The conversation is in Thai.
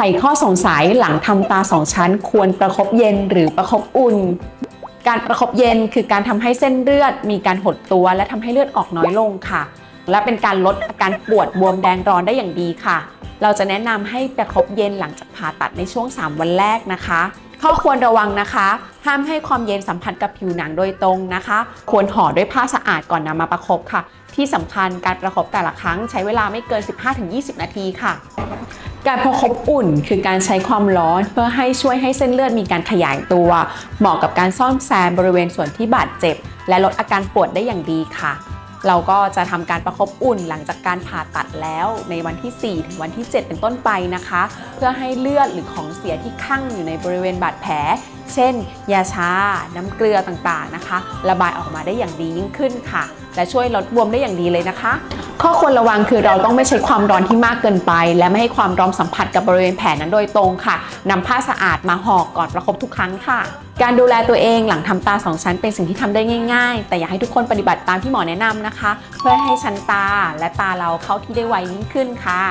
ขข้อสงสัยหลังทำตาสองชั้น ควรประคบเย็นหรือประคบอุ่น การประคบเย็นคือการทำให้เส้นเลือด มีการหดตัวและทำให้เลือดออกน้อยลงค่ะ และเป็นการลดอาการปวดบวมแดงร้อนได้อย่างดีค่ะ เราจะแนะนำให้ประคบเย็นหลังจากผ่าตัดในช่วง 3 วันแรกนะคะ ข้อควรระวังนะคะ ห้ามให้ความเย็นสัมผัสกับผิวหนังโดยตรงนะคะ ควรห่อด้วยผ้าสะอาดก่อนนำมาประคบค่ะ ที่สำคัญการประคบแต่ละครั้งใช้เวลาไม่เกิน 15-20 นาทีค่ะ การประคบอุ่นคือการใช้ความร้อนเพื่อให้ช่วยให้เส้นเลือดมีการขยายตัว เหมาะกับการซ่อมแซมบริเวณส่วนที่บาดเจ็บ และลดอาการปวดได้อย่างดีค่ะ เราก็จะทำการประคบอุ่นหลังจากการผ่าตัดแล้วในวันที่ 4 ถึงวันที่ 7 เป็นต้นไปนะคะ เพื่อให้เลือดหรือของเสียที่คั่งอยู่ในบริเวณบาดแผล เช่น ยาชา น้ำเกลือต่างๆนะคะ ระบายออกมาได้อย่างดียิ่งขึ้นค่ะ และช่วยลดบวมได้อย่างดีเลยนะคะ ข้อควรระวังคือเราต้องไม่ใช้ความร้อนที่มากเกินไป และไม่ให้ความร้อนสัมผัสกับบริเวณแผลนั้นโดยตรงค่ะนำผ้าสะอาดมาห่อก่อนประคบทุกครั้งค่ะ การดูแลตัวเองหลังทำตาสองชั้นเป็นสิ่งที่ทำได้ง่าย ๆ แต่อยากให้ทุกคนปฏิบัติตามที่หมอแนะนำนะคะ เพื่อให้ชั้นตาและตาเราเข้าที่ได้ไวยิ่งขึ้นค่ะ